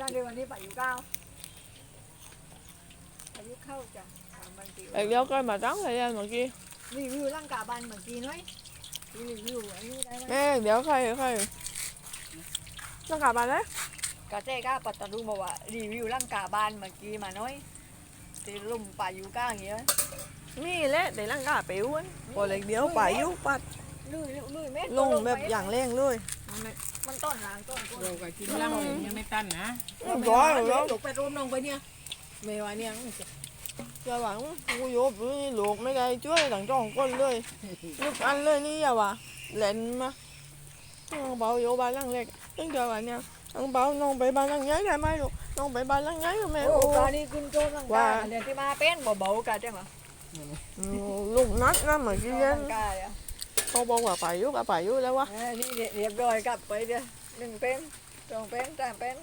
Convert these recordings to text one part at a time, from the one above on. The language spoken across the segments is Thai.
ตั้งเดือนวันนี้ปายุเก้าอายุเข้าจ้ะสามวันกี่ Để vô coi mà tắm thời gian mà kia รีวิวร่างกายบันเมื่อกี้น้อยรีวิวอันนี้ได้ไหม Nè, đéo khay, khay Nó cả bà đấy กาเจ้ก้าปัตตาลุบอกว่ารีวิวร่างกายบันเมื่อกี้มาน้อยตีลุ่มปายุเก้าอย่างเงี้ย Mi lẽ, để lăng cả biểu ấy Còn lấy đéo bà yếu bắt ลุยลุยเม็ด Lùng bẹp dạng lên luôn มันต้นหางต้นก้นโดกับกินลังเลยยังไม่ตันนะ Nó gói rồi เดี๋ยว đó ตกไปรวมลงไปเนี่ยเมวาเนี่ย Giờ bạn Ngu vô bữa luộc mấy cây chuối đằng tròn con luôn Lúc ăn lên đi giờ bà Lệnh mà Nó bảo vô bà lăng lẹt Đến giờ bà nha Ông bảo non bị bà lăng nháy ra mai rồi Non bị bà lăng nháy rồi mẹ โอ้ Ồ, กานี่คุณโจร่างกายเดี๋ยวที่มาเป็นบ่เบากาจังหรอ Ừ, Lúc nát lắm mà เขาบอกว่าป่ายุกป่ายุแล้ววะนี่เรียบร้อยกลับไปเดียวหนึ่งเป็นสองเป็นสามเป็น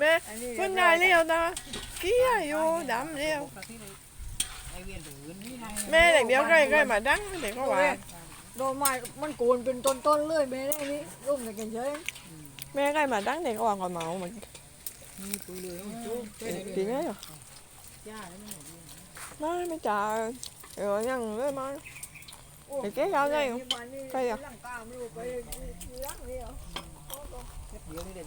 แม่คนนายเลี้ยวนะเกี้ยอยู่ดำเลี้ยวแม่เด็กเดียวใกล้ใกล้มาดังเด็กก็ว่าโดนไม้มันโกนเป็นต้นๆเลยแม่ได้นี่ร่มแต่กันเยแม่ใกล้มาดังเด็กก็ว่าก่อนเมาเหมือนปีนี้เหรอไม่ไม่จ่าเออยังเลยมา ไม่รู้ไปเลี้ยงนี่เหรอเดี๋ยวนี่เด็ด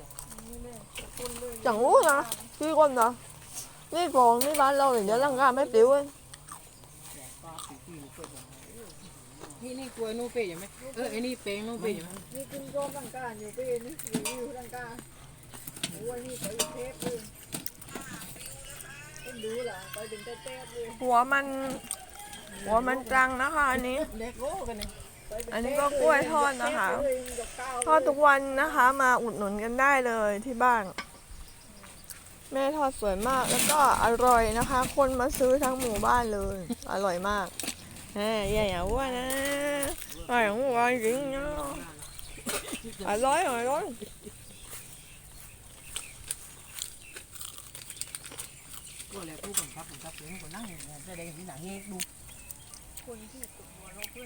นี่แม่คนเลย Chẳng uống hả Chưa con rồi Ní còn ní bán lâu thì nhớ lăng ra mấy triệu ấy ป้าปีปีเกิดนี่นี่กล้วยนูเป้ยังไหมเออไอ้นี่เป้งนูเป้ยังไหมนี่กินโจมหลังกาอยู่ปีนี่รีวิวหลังกาโอ้ยนี่ไปเทปเลยเป็น ดูล่ะไปเป็นเต้ๆเลย Của mình Của mình trăng nó ha anh ấy เด็กโก้กันนี่ยไปเป็อันนี้ก็กล้วยทอดนะคะ ทอดทุกวันนะคะ มาอุดหนุนกันได้เลยที่บ้าน แม่ทอดสวยมากแล้วก็อร่อยนะคะ คนมาซื้อทั้งหมู่บ้านเลย อร่อยมากแหมอย่าอย่าอ้วนะอร่อยของหมู่บ้านจริงเนาะอร่อยอร่อยก็แล้วผู้กำกับกำกับถึงคนนั่งอยู่แสดงที่หนังเฮดู คนที่ตกหัวเราเพื่อน